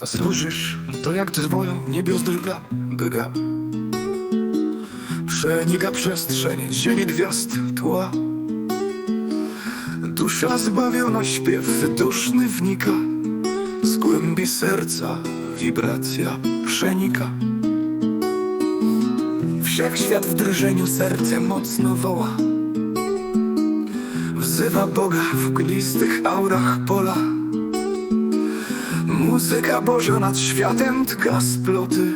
Zasłużysz, to jak dzwonią niebios drga, byga. Przenika przestrzeń, ziemi gwiazd, tła. Dusza zbawiona, śpiew duszny wnika. Z głębi serca wibracja przenika. Wszechświat w drżeniu serce mocno woła. Wzywa Boga w glistych aurach pola. Muzyka Boża nad światem tga sploty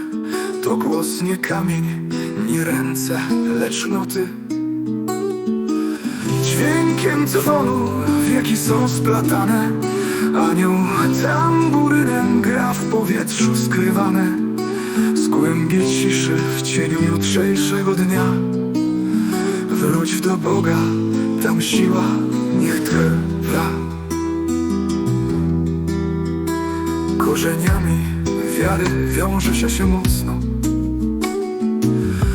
To głos nie kamień, nie ręce, lecz noty. Dźwiękiem dzwonu wieki są splatane. Anioł tamburynem gra w powietrzu skrywane. Z głębi ciszy w cieniu jutrzejszego dnia. Wróć do Boga, tam siła niech trwa Korzeniami wiary wiąże się się mocno.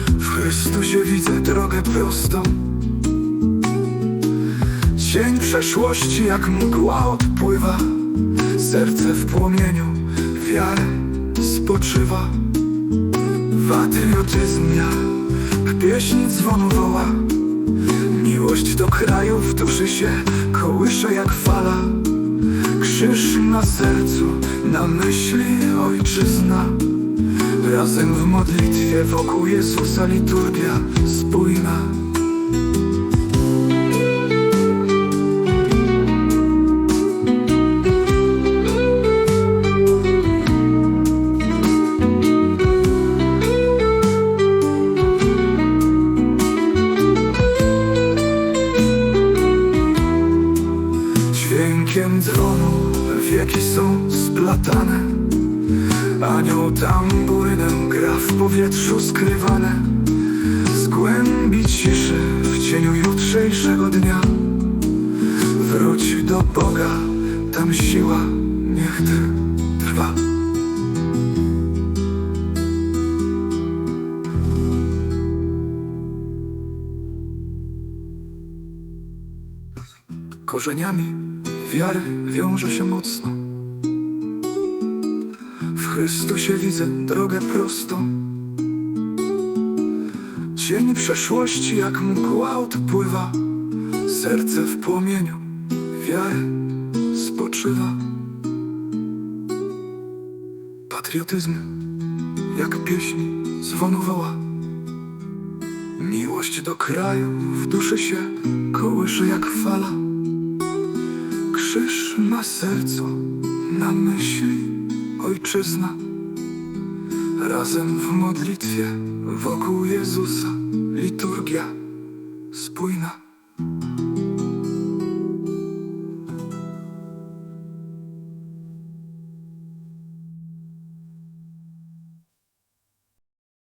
W Chrystusie widzę drogę prostą. Cień przeszłości jak mgła odpływa. Serce w płomieniu wiary spoczywa. Patriotyzm jak pieśń dzwonu woła. Miłość do kraju w duszy się kołysze jak fala Krzyż na sercu, na myśli ojczyzna. Razem w modlitwie wokół Jezusa liturgia spójna. Dźwiękiem dzwonu wieki są splatane. Anioł tamburynem gra w powietrzu skrywane. Z głębi ciszy w cieniu jutrzejszego dnia. Wróć do Boga, tam siła niech trwa. Korzeniami wiary wiąże się mocno. W Chrystusie widzę drogę prostą. Cień przeszłości jak mgła odpływa Serce w płomieniu wiary spoczywa. Patriotyzm jak pieśń dzwonu woła Miłość do kraju w duszy się kołysze jak fala Krzyż na sercu, na myśli ojczyzna. Razem w modlitwie wokół Jezusa liturgia spójna